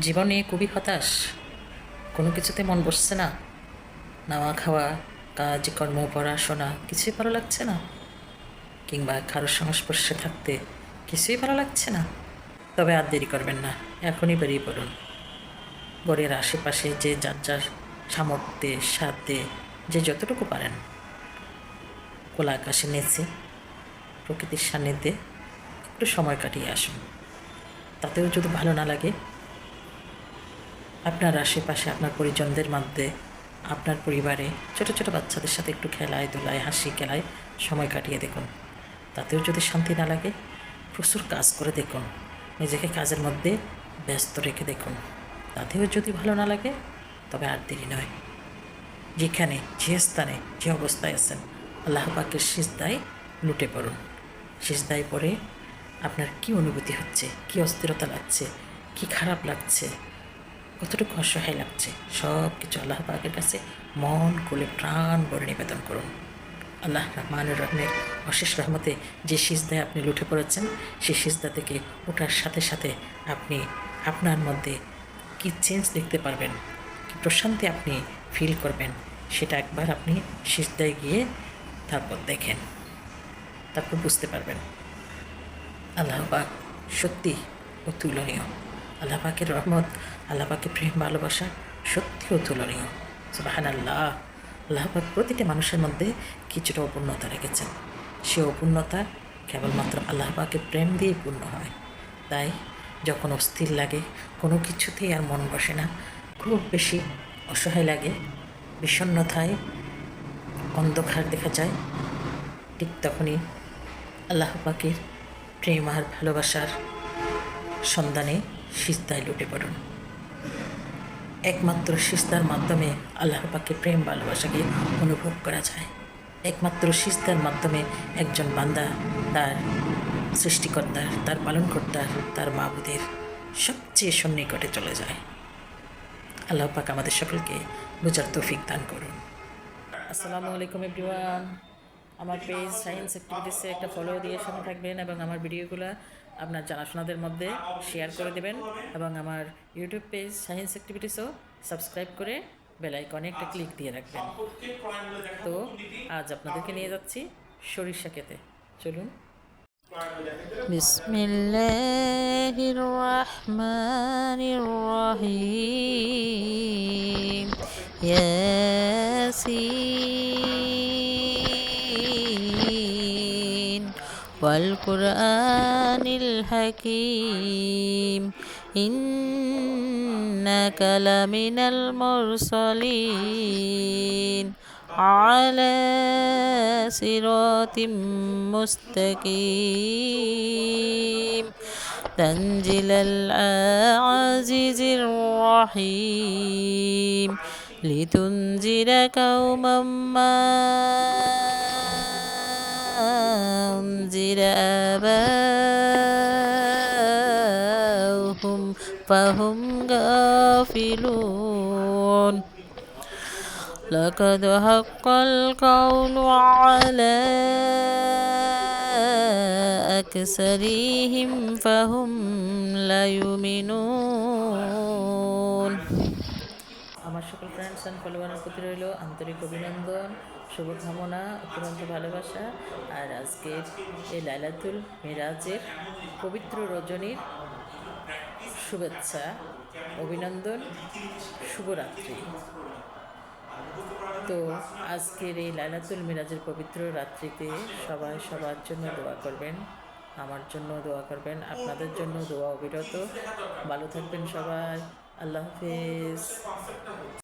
জীবনে খুবই হতাশ। কোনো কিছুতে মন বসছে না। নাওয়া খাওয়া, কাজ, কর্ম, পড়াশোনা, কিছুই ভালো লাগছে না। কিংবা কারোর সংস্পর্শে থাকতে কিছুই ভালো লাগছে না। তবে আর দেরি করবেন না, এখনই বেরিয়ে পড়ুন। গড়ের আশেপাশে যে যার যার সামর্থ্যে সাধ্যে যে যতটুকু পারেন। খোলা আকাশে নেচে, প্রকৃতির সান্নিধ্যে একটু সময় কাটিয়ে আসুন। তাতেও যদি ভালো না লাগে, আপনার আশেপাশে, আপনার পরিজনদের মধ্যে, আপনার পরিবারে ছোট ছোট বাচ্চাদের সাথে একটু খেলায় ধুলায় হাসি খেলায় সময় কাটিয়ে দেখুন। তাতেও যদি শান্তি না লাগে, প্রচুর কাজ করে দেখুন। নিজেকে কাজের মধ্যে ব্যস্ত রেখে দেখুন। তাতেও যদি ভালো না লাগে, তবে আর দেরি নয়। যেখানে, যে স্থানে, যে অবস্থায় আছেন, আল্লাহ পাকের সিজদায় লুটে পড়ুন। সিজদায় পড়ে আপনার কি অনুভূতি হচ্ছে? কি অস্থিরতা লাগছে? কি খারাপ লাগছে? কতটুকু অসহায় লাগছে? সব কিছু আল্লাহ পাকের কাছে মন খুলে প্রাণ ভরে নিবেদন করুন। আল্লাহ রহমানুর রহমের অশেষ রহমতে যে সিজদায় আপনি লুঠে পড়েছেন সেই সিজদা থেকে ওঠার সাথে সাথে আপনি আপনার মধ্যে কি চেঞ্জ দেখতে পারবেন, কি প্রশান্তি আপনি ফিল করবেন, সেটা একবার আপনি সিজদায় গিয়ে তারপর দেখেন। তারপর বুঝতে পারবেন। আল্লাহ পাক সত্যি অতুলনীয়। আল্লাহ পাকের রহমত, আল্লাহ পাকের প্রেম, ভালোবাসা সত্যি অতুলনীয়। সুবাহান আল্লাহ আল্লাহ পাক প্রতিটা মানুষের মধ্যে কিছুটা অপূর্ণতা রেখেছেন। সে অপূর্ণতা কেবলমাত্র আল্লাহ পাকের প্রেম দিয়েই পূর্ণ হয়। তাই যখন অস্থির লাগে, কোনো কিছুতেই আর মন বসে না, খুব বেশি অসহায় লাগে, বিষণ্ণতায় অন্ধকার দেখা যায়, ঠিক তখনই আল্লাহ পাকের প্রেম আর ভালোবাসার সন্ধানে সিস্তায় লুটে পড়ুন। একমাত্র সিস্তার মাধ্যমে আল্লাহ পাকে প্রেম, ভালোবাসাকে অনুভব করা যায়। একমাত্র সিস্তার মাধ্যমে একজন বান্দা তার সৃষ্টিকর্তার, তার পালনকর্তার, তার মাবুদের সবচেয়ে সন্নিকটে চলে যায়। আল্লাহ পাক আমাদের সকলকে বোঝার তৌফিক দান করুন। আসসালামু আলাইকুম এভরিওয়ান আমার পেজ সায়েন্স অ্যাক্টিভিটিসে একটা ফলো দিয়ে সাথে থাকবেন এবং আমার ভিডিওগুলো আপনার জানাশোনাদের মধ্যে শেয়ার করে দেবেন এবং আমার ইউটিউব পেজ সায়েন্স অ্যাক্টিভিটিসও সাবস্ক্রাইব করে বেলাইকনে একটা ক্লিক দিয়ে রাখবেন তো আজ আপনাদেরকে নিয়ে যাচ্ছি সরিষা খেতে চলুন بسم الله الرحمن الرحيم ياسين والقرآن الحكيم. إنك لمن المرسلين. على صراط مستقيم. تنزل العزيز الرحيم. لتنذر قوما ما أنذر آباؤهم فهم غافلون. لقد حق القول على أكثرهم فهم لا يؤمنون. আমার সকল ফ্রেন্ডস অ্যান্ড ফলোয়ারের প্রতি রইল আন্তরিক অভিনন্দন, শুভকামনা, অত্যন্ত ভালোবাসা। আর আজকে এই লাইলাতুল মিরাজের পবিত্র রজনীর শুভেচ্ছা, অভিনন্দন, শুভরাত্রি। তো আজকের এই লাইলাতুল মিরাজের পবিত্র রাত্রিতে সবাই সবার জন্য দোয়া করবেন, আমার জন্য দোয়া করবেন, আপনাদের জন্য দোয়া অবিরত। ভালো থাকবেন সবাই। আল্লাহ হাফিজ